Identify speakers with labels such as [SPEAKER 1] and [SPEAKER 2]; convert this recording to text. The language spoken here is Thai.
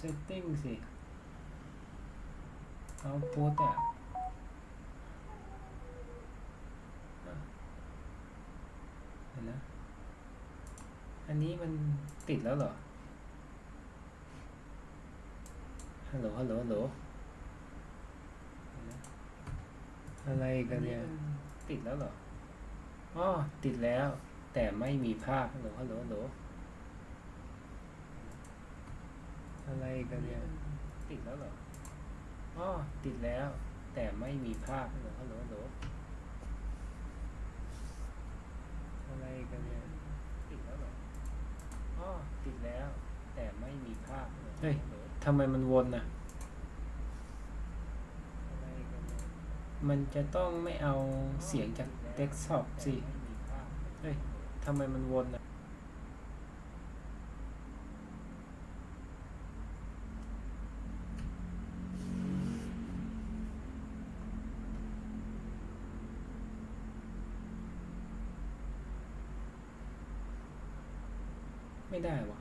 [SPEAKER 1] setting สิ output อะอะเห็นนะอันนี้มันติดแล้วเหรอ ฮัลโหล ฮัลโหล ฮัลโหลเห็นนะอะไรกันเนี่ย ติดแล้วเหรอ อ๋อ ติดแล้ว แต่ไม่มีภาพ ฮัลโหล ฮัลโหลฮัลโหล อะไรกันเนี่ย ติดแล้วเหรออ๋อติดแล้ว แต่ไม่มีภาพฮัลโหลฮัลโหลฮัลโหลอะไรกันเนี่ย ติดแล้วเหรออ๋อติดแล้ว แต่ไม่มีภาพเฮ้ยทำไมมันวนน่ะอะไรกันเนี่ยมันจะต้องไม่เอาเสียงจากเดสก์ท็อปสิ เฮ้ยทำไมมันวนอะ ไม่ได้วะ